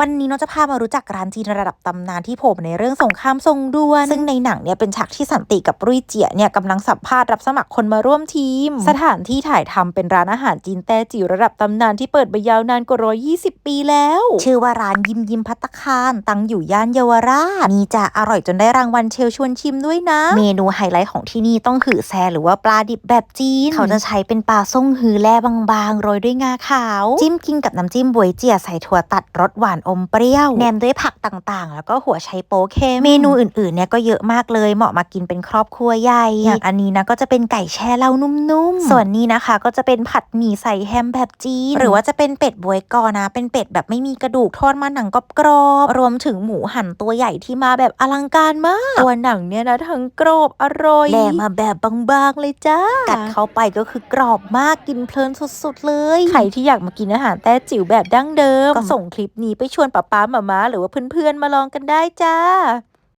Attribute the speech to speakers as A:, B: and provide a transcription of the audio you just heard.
A: วันนี้น้องจะพามารู้จักร้านจีนระดับตำนานที่โผล่มาในเรื่องสงครามทรงดวน ซึ่งในหนังเนี่ยเป็นฉากที่สันติกับรุ่ยเจียเนี่ยกำลังสัมภาษณ์รับสมัครคนมาร่วมทีม สถานที่ถ่ายทำเป็นร้านอาหารจีนแต้จิ๋วระดับตำนานที่เปิดมายาวนานกว่า120ปีแล้ว ชื่อว่าร้านยิมยิมพัตตาคารตั้งอยู่ย่านเยาวราชนี่จะอร่อยจนได้รางวัลเชลชวนชิมด้วยนะ เมนูไฮไลท์ของที่นี่ต้องหือแซหรือว่าปลาดิบแบบจีน เขาจะใช้เป็นปลาส่งฮือแล่บางๆโรยด้วยงาขาว จิ้มกินกับน้ำจิ้มบวยเจียใส่ถั่วตัดรสหวานอมเปรี้ยวแนมด้วยผักต่างๆ แล้วก็หัวไชโป๊เค็มเมนูอื่นๆเนี่ยก็เยอะมากเลย เหมาะมากินเป็นครอบครัวใหญ่อย่างอันนี้นะก็จะเป็นไก่แช่เหล้านุ่มๆ ส่วนนี้นะคะ ก็จะเป็นผัดหมี่ใส่แฮมแบบจีนหรือว่าจะเป็นเป็ดบวยกอนะ เป็นเป็ดแบบไม่มีกระดูกทอดมาหนังกรอบๆรวมถึงหมูหั่นตัวใหญ่ที่มาแบบอลังการมาก ตัวหนังเนี่ยนะทั้งกรอบอร่อยแหลมาแบบบางๆเลยจ้ากัดเข้าไปก็คือกรอบมากกินเพลินสุดๆเลยใครที่อยากมากินอาหารแต้จิ๋วแบบดั้งเดิมก็ส่งคลิปนี้ไปชวนป้าป๊ามามาหรือว่าเพื่อนๆมาลองกันได้จ้า